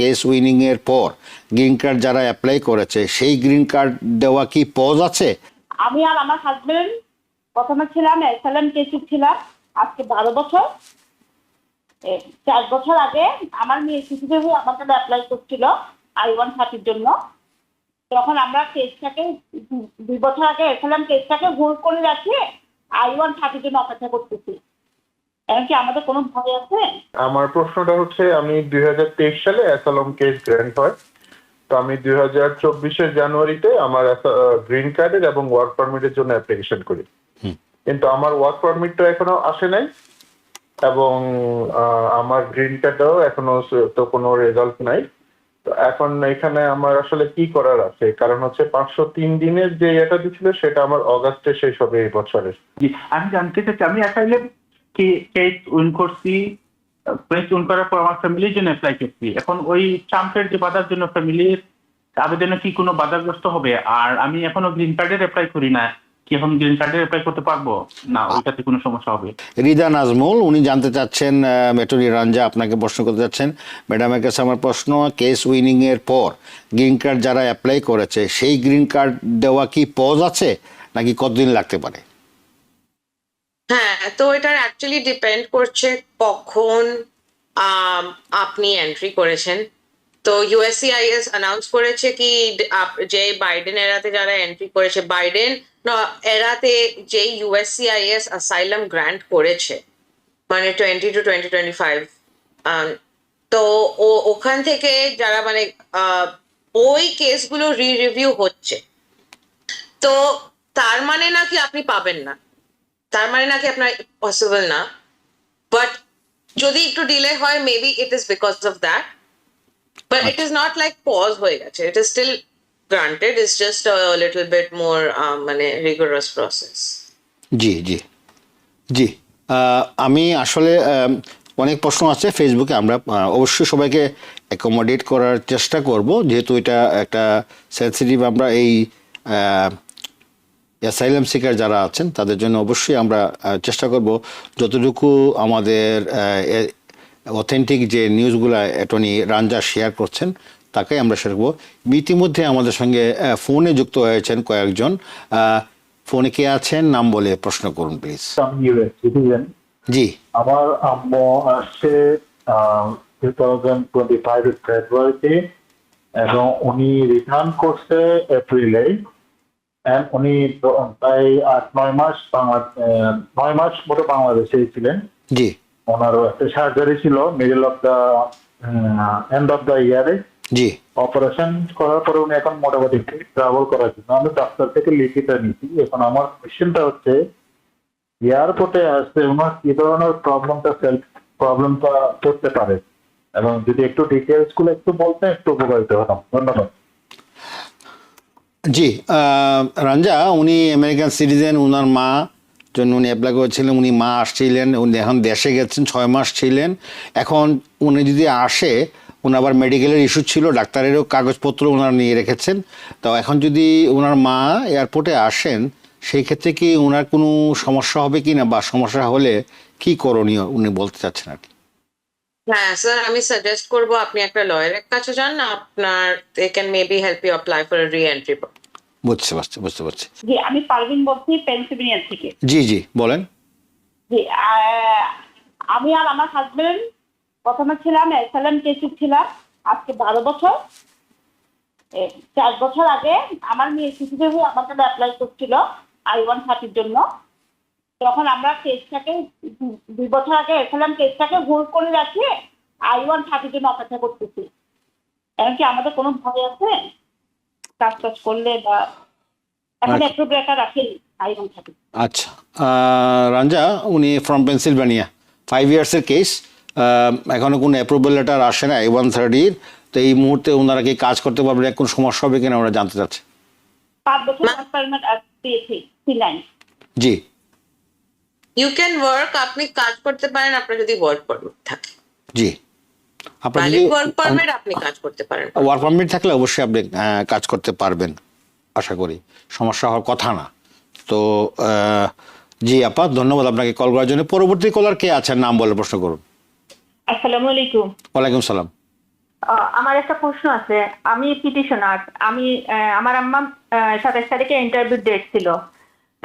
Case winning এর পর green card যারা অ্যাপ্লাই করেছে, সেই গ্রিন কার্ড দেওয়া কি পজ আছে? আমি আর আমার হাজবেন্ড প্রথমে ছিলাম এসএলএম কেসি ছিলাম, আজকে বারো বছর। চার বছর আগে আমার মেয়ে শিশুদের হয়ে আমার জন্য অ্যাপ্লাই করছিল আই ওয়ান থার্টির জন্য। তখন আমরা কেসটাকে দুই বছর আগে এসএলএম কেসটাকে হোল্ড করে রাখি আই ওয়ান থার্টির জন্য অপেক্ষা করতেছি। কি আমাদের কোনো ভয় আছে? আমার প্রশ্নটা হচ্ছে আমি দুই সালে অ্যাসালম কেস গ্র্যান্ড হয়। তো আমি দুই হাজার চব্বিশের জানুয়ারিতে আমার গ্রিন কার্ডের এবং ওয়ার্ক পারমিটের জন্য অ্যাপ্লিকেশন করি। কিন্তু আমার ওয়ার্ক পারমিটটা এখনও আসে নাই এবং আহ, আমার গ্রিন কার্ডও এখনও তো কোনো রেজাল্ট নাই। তো এখন এখানে আমার আসলে কি করার আছে? কারণ হচ্ছে পাঁচশো তিন দিনের যে এটা দিছিল সেটা আমার অগাস্টে শেষ হবে এই বছরের। জি আমি জানতে চাচ্ছি আমি কি কেস উইন করছি উইন করার পর আমার ফ্যামিলির জন্য অ্যাপ্লাই করছি। এখন ওই ট্রাম্পের যে বাধার জন্য ফ্যামিলির আবেদনে কি কোনো বাধাগ্রস্ত হবে? আর আমি এখনও গ্রিন কার্ডের অ্যাপ্লাই করি না। কি কার্ডের করতে পারব? না কোনো সমস্যা হবে। রিদা নাজমুল, উনি জানতে চাচ্ছেন আপনাকে প্রশ্ন করতে চাচ্ছেন। ম্যাডামের কাছে আমার প্রশ্ন কেস উইনিং এর পর গ্রিন কার্ড যারা অ্যাপ্লাই করেছে, সেই গ্রিন কার্ড দেওয়া কি পজ আছে? নাকি কতদিন লাগতে পারে? হ্যাঁ তো এটার অ্যাকচুয়ালি ডিপেন্ড করছে কখন আপনি এন্ট্রি করেছেন। তো ইউএসসিআইএস অ্যানাউন্স করেছে কি যে বাইডেন এরাতে যারা এন্ট্রি করেছে বাইডেন এরাতে যে ইউএসসিআইএস অ্যাসাইলাম গ্র্যান্ট করেছে মানে twenty two twenty twenty five তো ওখান থেকে যারা মানে ওই কেসগুলো রি রিভিউ হচ্ছে। তো তার মানে নাকি আপনি পাবেন না। তার মানে নাকি আপনার পসিবল না বাট যদি একটু ডিলে হয় maybe it is because of that but it is not like pause হয়ে গেছে it is still granted it's just little bit more মানে রিগোরাস প্রসেস জি জি জি আমি আসলে অনেক প্রশ্ন আছে ফেসবুকে আমরা অবশ্যই সবাইকে অ্যাকোমোডেট করার চেষ্টা করব, যেহেতু এটা একটা সেন্সিটিভ আমরা এই অ্যাসাইলাম সিকার যারা আছেন তাদের জন্য অবশ্যই আমরা চেষ্টা করব যতটুকু আমাদের অথেন্টিক যে নিউজগুলো অ্যাটর্নি রাঞ্জা শেয়ার করছেন তাকে আমরা শেয়ার করব। ইতিমধ্যে আমাদের সঙ্গে ফোনে যুক্ত হয়েছেন কয়েকজন। ফোনে কে আছেন নাম বলে প্রশ্ন করুন প্লিজ। জি। আমার আম্মু আসছে টু থাউজেন্ড টোয়েন্টি ফাইভ ফেব্রুয়ারিতে এবং উনি রিটার্ন করছে এপ্রিলে উনি প্রায় আট নয় মাস বাংলা নয় মাস মতো বাংলাদেশে ছিলেন। জি। ওনারও একটা সার্জারি ছিল middle of the end of the ইয়ারে জি। অপারেশন করার পরে উনি এখন মোটামুটি ট্রাভেল করার জন্য। আমি ডাক্তার থেকে লিখিটা নিচ্ছি এখন আমার কোয়েশ্চেনটা হচ্ছে এয়ারপোর্টে আসতে ওনার কি ধরনের প্রবলেমটা সেলফ প্রবলেমটা করতে পারে? এবং যদি একটু ডিটেলসগুলো একটু বলতেন একটু উপকারিত হতাম। ধন্যবাদ। জি রাঞ্জা, উনি আমেরিকান সিটিজেন ওনার মা জন্য উনি অ্যাপ্লাই করেছিলেন, উনি মা আসছিলেন, উনি এখন দেশে গেছেন, ছয় মাস ছিলেন। এখন উনি যদি আসে উনি আবার মেডিকেলের ইস্যু ছিল, ডাক্তারেরও কাগজপত্র ওনারা নিয়ে রেখেছেন। তো এখন যদি ওনার মা এয়ারপোর্টে আসেন, সেই ক্ষেত্রে কি ওনার কোনো সমস্যা হবে কি না বা সমস্যা হলে কি করণীয়, উনি বলতে চাচ্ছেন আর কি? হ্যাঁ স্যার আমি সাজেস্ট করব আপনি একটা লয়ারের কাছে যান না আপনার they can maybe help you apply for reentry বুঝতে পারছি বুঝতে পারছি। জি আমি পারভিন বলছি পেনসিলভেনিয়া থেকে। জি জি বলেন। জি আমি আর আমার হাজবেন্ড প্রথমে ছিলাম এসএলএম কেসি ছিলাম আজকে বারো বছর। চার বছর আগে আমার মেয়ে শিশুদের হয়ে আমার জন্য অ্যাপ্লাই করছিল আই ওয়ান থার্টির জন্য। তখন আমরা কেসটাকে দুই বছর আগে এসএলএম কেসটাকে হোল্ড করে রাখিয়ে আই ওয়ান থার্টির জন্য অপেক্ষা করতেছি। এখন কি আমাদের কোনো ভয় আছে? কাজ টাজ করলে বা এখন আচ্ছা। একটু ব্রেকার রাখেনি আই ওয়ান থার্টি আচ্ছা। আহ, রঞ্জা উনি ফ্রম পেনসিলভানিয়া ফাইভ ইয়ার্সের কেস এখনও কোনো অ্যাপ্রুভাল লেটার আসে না আই ওয়ান থার্টির তো এই মুহূর্তে ওনারা কি কাজ করতে পারবেন কোনো সমস্যা হবে কিনা ওরা জানতে চাচ্ছে? পাঁচ বছর জি। ইউ ক্যান ওয়ার্ক আপনি কাজ করতে পারেন আপনার যদি ওয়ার্ক পারমিট থাকে। জি। আপনার যদি ওয়ার্ক পারমিট আপনি কাজ করতে পারেন। ওয়ার্ক পারমিট থাকলে অবশ্যই আপনি আহ, কাজ করতে পারবেন আশা করি। সমস্যা হওয়ার কথা না। তো জি আপা ধন্যবাদ আপনাকে কল করার জন্য। পরবর্তী কলার কে আছেন? নাম বলে প্রশ্ন করুন। আসসালামু আলাইকুম। ওয়ালাইকুম সালাম। আহ, আমার একটা প্রশ্ন আছে। আমি পিটিশনার আমি আহ, আমার আম্মা সাতাশ তারিখে ইন্টারভিউ ডেট ছিল।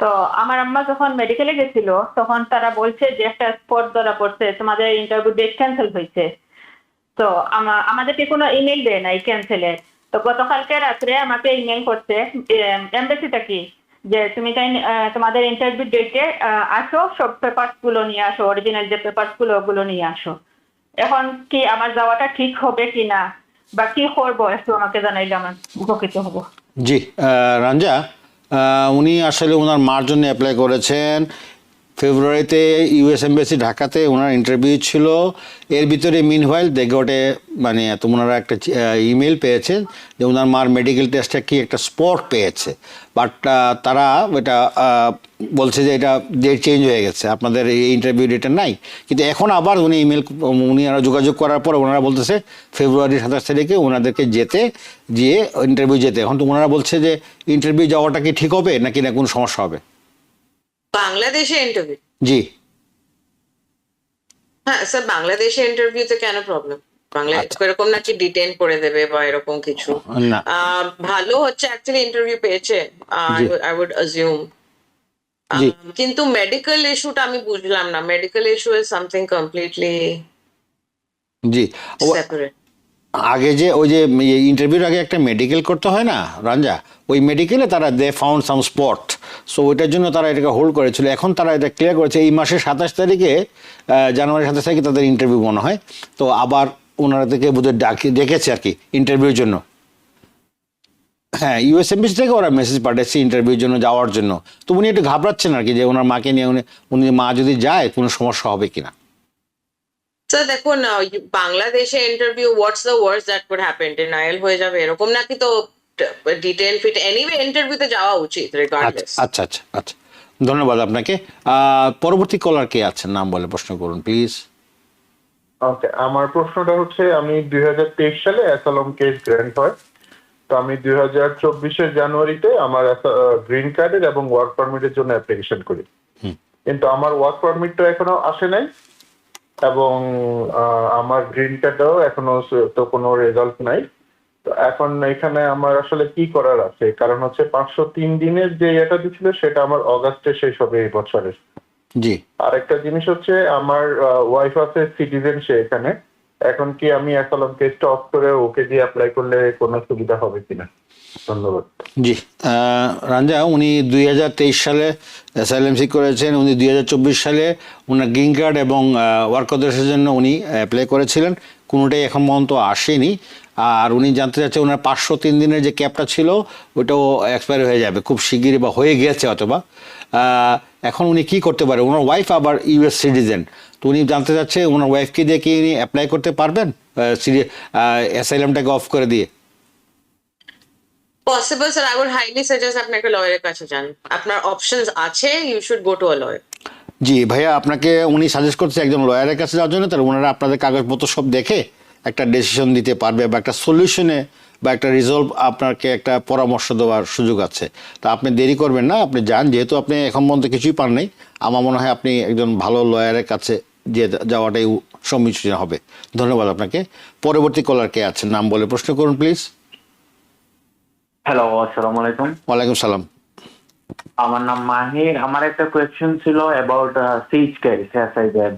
তো আমার আম্মা যখন মেডিকেলে গেছিল, তখন তারা বলছে যে একটা স্পট ধরা পড়ছে, তোমাদের ইন্টারভিউ ডেট ক্যান্সেল হয়েছে। তো আমা- আমাদেরকে কোনো ইমেল দেয় নাই ক্যান্সেলের তো গতকালকে রাত্রে আমাকে ইমেল করছে এমবেসিটা কি? যে তুমি তাই তোমাদের ইন্টারভিউ ডেটে আসো, সব পেপারসগুলো নিয়ে আসো অরিজিনাল যে পেপারসগুলো ওগুলো নিয়ে আসো। এখন কি আমার যাওয়াটা ঠিক হবে কি না? বা কি করব? একটু আমাকে জানাইলে আমার উপকৃত হব। জি রঞ্জা? উনি আসলে ওনার মার জন্য অ্যাপ্লাই করেছেন। ফেব্রুয়ারিতে ইউএস এমবেসি ঢাকাতে ওনার ইন্টারভিউ ছিল। এর ভিতরে মিনওয়াইল দেখে ওঠে মানে তো ওনারা একটা ইমেল পেয়েছে যে ওনার মার মেডিকেল টেস্টে কি একটা স্পট পেয়েছে। বাট তারা এটা বলছে যে এটা ডেট চেঞ্জ হয়ে গেছে। আপনাদের এই ইন্টারভিউ ডেটটা নাই। কিন্তু এখন আবার উনি ইমেল উনি আরও যোগাযোগ করার পর ওনারা বলতেছে ফেব্রুয়ারি সাতাশ তারিখে ওনাদেরকে যেতে, গিয়ে ইন্টারভিউ যেতে। এখন তো ওনারা বলছে যে ইন্টারভিউ যাওয়াটা কি ঠিক হবে নাকি না কোনো সমস্যা হবে? বাংলাদেশে ইন্টারভিউ জি। হ্যাঁ স্যার বাংলাদেশে ইন্টারভিউতে কেন প্রবলেম বাংলা এরকম নাকি ডিটেন করে দেবে বা এরকম কিছু? ভালো হচ্ছে অ্যাকচুয়ালি ইন্টারভিউ পেয়েছে আই উড অ্যাজিউম কিন্তু মেডিকেল ইস্যুটা আমি বুঝলাম না। Medical issue is something completely G. Separate আগে যে ওই যে ইন্টারভিউর আগে একটা মেডিকেল করতে হয় না, রঞ্জা? ওই মেডিকেলে তারা they found some spot so ওইটার জন্য তারা এটাকে হোল্ড করেছিল। এখন তারা এটা ক্লিয়ার করেছে। এই মাসের সাতাশ তারিখে জানুয়ারি সাতাশ তারিখে তাদের ইন্টারভিউ মনে হয়। তো আবার ওনারা থেকে বোধহয় ডাকি, ডেকেছে আর কি ইন্টারভিউর জন্য। হ্যাঁ ইউএস এমবিসি থেকে ওরা মেসেজ পাঠাচ্ছে ইন্টারভিউর জন্য, যাওয়ার জন্য। তো উনি একটু ঘাবড়াচ্ছেন আর কি যে ওনার মাকে নিয়ে, উনি উনি মা যদি যায়, কোনো সমস্যা হবে কিনা। স্যার দেখুন বাংলাদেশে interview what's the worst that could happen denial হয়ে যাবে এরকম নাকি তো ডিটেন ফিট এনিওয়ে ইন্টারভিউতে যাওয়া উচিত আচ্ছা রিগার্ডলেস আচ্ছা আচ্ছা আচ্ছা। ধন্যবাদ আপনাকে। পরবর্তী কলার কে আছেন? নাম বলে প্রশ্ন করুন প্লিজ ওকে আমার প্রশ্নটা হচ্ছে আমি দুই হাজার তেইশ সালে অ্যাসালম কেস গ্র্যান্ড হয়। তো আমি দুই হাজার চব্বিশের জানুয়ারিতে আমার গ্রিন কার্ডের এবং ওয়ার্ক পারমিটের জন্য অ্যাপ্লিকেশন করি। কিন্তু আমার ওয়ার্ক পারমিটটা এখনও আসে নাই। এবং আমার গ্রিন কার্ডও এখনও তো কোনো রেজাল্ট নাই। তো এখন এখানে আমার আসলে কি করার আছে? কারণ হচ্ছে পাঁচশো তিন দিনের যে ইয়েটা দিছিল সেটা আমার অগাস্টে শেষ হবে এই বছরের। জি। আর একটা জিনিস হচ্ছে আমার ওয়াইফ আছে সিটিজেন সে এখানে। এখন কি আমি অ্যাসালম কেসটা অফ করে ওকে দিয়ে অ্যাপ্লাই করলে কোনো সুবিধা হবে কিনা? ধন্যবাদ। জি রাঞ্জা উনি দুই হাজার তেইশ সালে এসএলএমসি করেছেন, উনি দুই হাজার চব্বিশ সালে ওনার গ্রিন কার্ড এবং ওয়ার্ক অথরাইজেশনের জন্য উনি অ্যাপ্লাই করেছিলেন। কোনোটাই এখন পর্যন্ত আসেনি। আর উনি জানতে চাচ্ছেন ওনার পাঁচশো তিন দিনের যে ক্যাবটা ছিল ওটাও এক্সপায়ার হয়ে যাবে, খুব শিগগিরই বা হয়ে গিয়েছে অথবা। এখন উনি কি করতে পারে? ওনার ওয়াইফ আবার ইউএস সিটিজেন তো উনি জানতে চাচ্ছে ওনার ওয়াইফকে দিয়ে কি উনি অ্যাপ্লাই করতে পারবেন? অ্যাসাইলামটাকে অফ করে দিয়ে? Possible sir I would highly suggest আপনি একটা লয়ারের কাছে যান। আপনার অপশনস আছে you should go to a lawyer জি ভাইয়া আপনাকে উনি সাজেস্ট করছে একজন লয়ারের কাছে যাওয়ার জন্য তাহলে ওনারা আপনাদের কাগজপত্র সব দেখে একটা ডিসিশন দিতে পারবে বা একটা সলিউশনে বা একটা রিজলভ আপনাকে একটা পরামর্শ দেওয়ার সুযোগ আছে। তা আপনি দেরি করবেন না আপনি যান যেহেতু আপনি এখন পর্যন্ত কিছুই পান নাই আমার মনে হয় আপনি একজন ভালো লয়ারের কাছে যে যাওয়াটাই সমীচীন হবে। ধন্যবাদ আপনাকে। পরবর্তী কলার কে আছেন? নাম বলে প্রশ্ন করুন প্লিজ হ্যালো আসসালামু আলাইকুম। ওয়ালাইকুম সালাম। আমার নাম মাহির। আমার একটা কোয়েশ্চেন ছিল অ্যাবাউট সিজ কেস এস আই জেড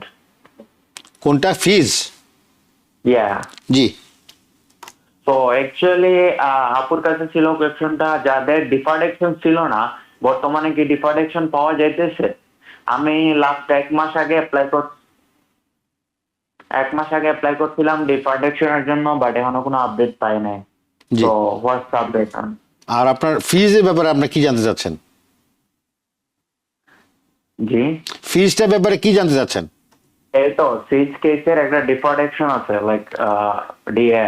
কোনটা? ফিজ ইয়া জি। তো অ্যাকচুয়ালি আপুর কাছে ছিল কোয়েশ্চেনটা যাদের ডিফার্ড অ্যাকশন ছিল না বর্তমানে কি ডিফার্ড অ্যাকশন পাওয়া যাইতেছে? আমি লাস্ট এক মাস আগে অ্যাপ্লাই কর এক মাস আগে অ্যাপ্লাই করছিলাম ডিফার্ড অ্যাকশনের জন্য বাট এখনও কোনো আপডেট পাই নাই। জি। তো হোয়াটস আপডেট আর আপনার ফিজের ব্যাপারে আপনি কি জানতে চাচ্ছেন? জি। ফিজটার ব্যাপারে কি জানতে চাচ্ছেন? এই তো সিজ কেসের একটা অ্যাকশন আছে লাইক ডিএ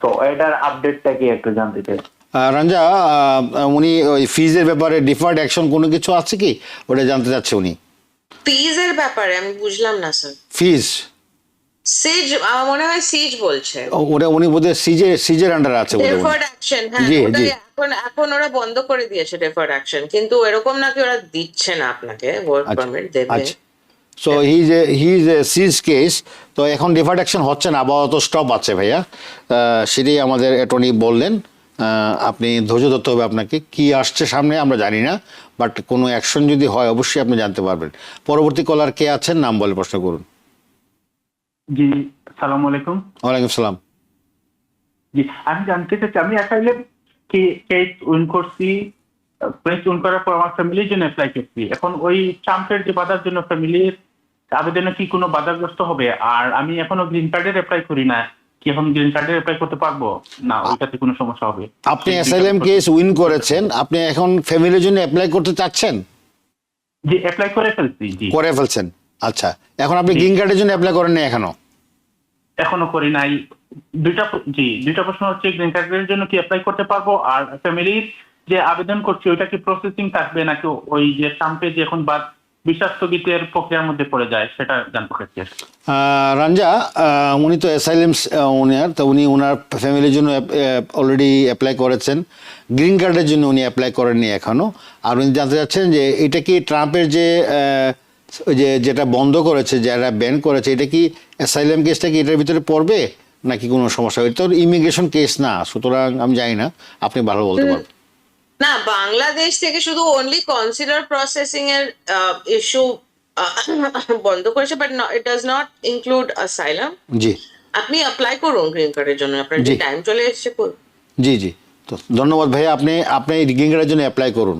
তো এটার আপডেটটা কি একটু জানতে চাই? আহ, রঞ্জা আহ, উনি ওই ফিজের ব্যাপারে ডিফার্ড অ্যাকশন কোনো কিছু আছে কি? ওটা জানতে চাচ্ছে উনি। ফিজের ব্যাপারে আমি বুঝলাম না স্যার ফিজ সিজ আমার মনে হয় সিজ বলছে। ওটা উনি বোধহয় সিজের সিজের আন্ডারে আছে ডেফার্ড অ্যাকশন হ্যাঁ। এখন এখন ওরা বন্ধ করে দিয়েছে ডেফার্ড অ্যাকশন কিন্তু এরকম নাকি ওরা দিচ্ছে না আপনাকে ওয়ার্ক আচ্ছা, পারমিট দেবে। সো হি যে he is a seize case তো এখন ডিফার্ড অ্যাকশন হচ্ছে না আপাতত স্টপ আছে ভাইয়া। সেটাই আমাদের অ্যাটর্নি বললেন। আপনি ধৈর্য ধরতে হবে আপনাকে কি আসছে সামনে আমরা জানি না বাট কোনো অ্যাকশন যদি হয় অবশ্যই আপনি জানতে পারবেন। পরবর্তী কলার কে আছেন? নাম বলে প্রশ্ন করুন। জি সালাম আলাইকুম। ওয়ালাইকুম সালাম। জি আমি জানতে চাচ্ছি আমি আসলে কি কেস উইন করছি? কেস উইন করার পর আমার ফ্যামিলির জন্য অ্যাপ্লাই করছি। এখন ওই ট্রাম্পের যে বাধার জন্য ফ্যামিলির আবেদনে কি কোনো বাধাগ্রস্ত হবে? আর আমি এখনও গ্রিন কার্ডের অ্যাপ্লাই করি না। কি এখন গ্রিন কার্ডের অ্যাপ্লাই করতে পারব? না ওইটাতে কোনো সমস্যা হবে। আপনি অ্যাসাইলাম কেস উইন করেছেন। আপনি এখন ফ্যামিলির জন্য অ্যাপ্লাই করতে চাচ্ছেন? জি অ্যাপ্লাই করে ফেলছি জি। করে ফেলছেন। আচ্ছা এখন আপনি গ্রিন কার্ডের জন্য অ্যাপ্লাই করেননি এখনও? এখনও করি নাই। দুইটা জি দুইটা প্রশ্ন হচ্ছে গ্রিন কার্ডের জন্য কি অ্যাপ্লাই করতে পারব? আর ফ্যামিলির যে আবেদন করছি ওইটা কি প্রসেসিং থাকবে? নাকি ওই যে ট্রাম্পে যে এখন বাদ বিশ্বাস স্থগিতের প্রক্রিয়ার মধ্যে পড়ে যায় সেটা জানতে চাচ্ছি রঞ্জা উনি তো অ্যাসাইলেম ওনার তো উনি ওনার ফ্যামিলির জন্য অলরেডি অ্যাপ্লাই করেছেন। গ্রিন কার্ডের জন্য উনি অ্যাপ্লাই করেননি এখনও। আর উনি জানতে চাচ্ছেন যে এটা কি ট্রাম্পের যে যে যেটা বন্ধ করেছে যারা ব্যান করেছে এটা কি অ্যাসাইলেম কেসটা কি এটার ভিতরে পড়বে? নাকি কোনো সমস্যা? এটা তো ইমিগ্রেশন কেস না সুতরাং আমি জানি না আপনি ভালো বলতে পারবেন। না বাংলাদেশ থেকে শুধু অনলি কনসিডার প্রসেসিং এর ইস্যু বন্ধ করেছে but it does not include asylum জি। আপনি অ্যাপ্লাই করুন গ্রিন কার্ডের জন্য আপনার যে টাইম চলে এসেছে করুন। জি জি। তো ধন্যবাদ ভাইয়া আপনি আপনি গ্রিন কার্ডের জন্য অ্যাপ্লাই করুন।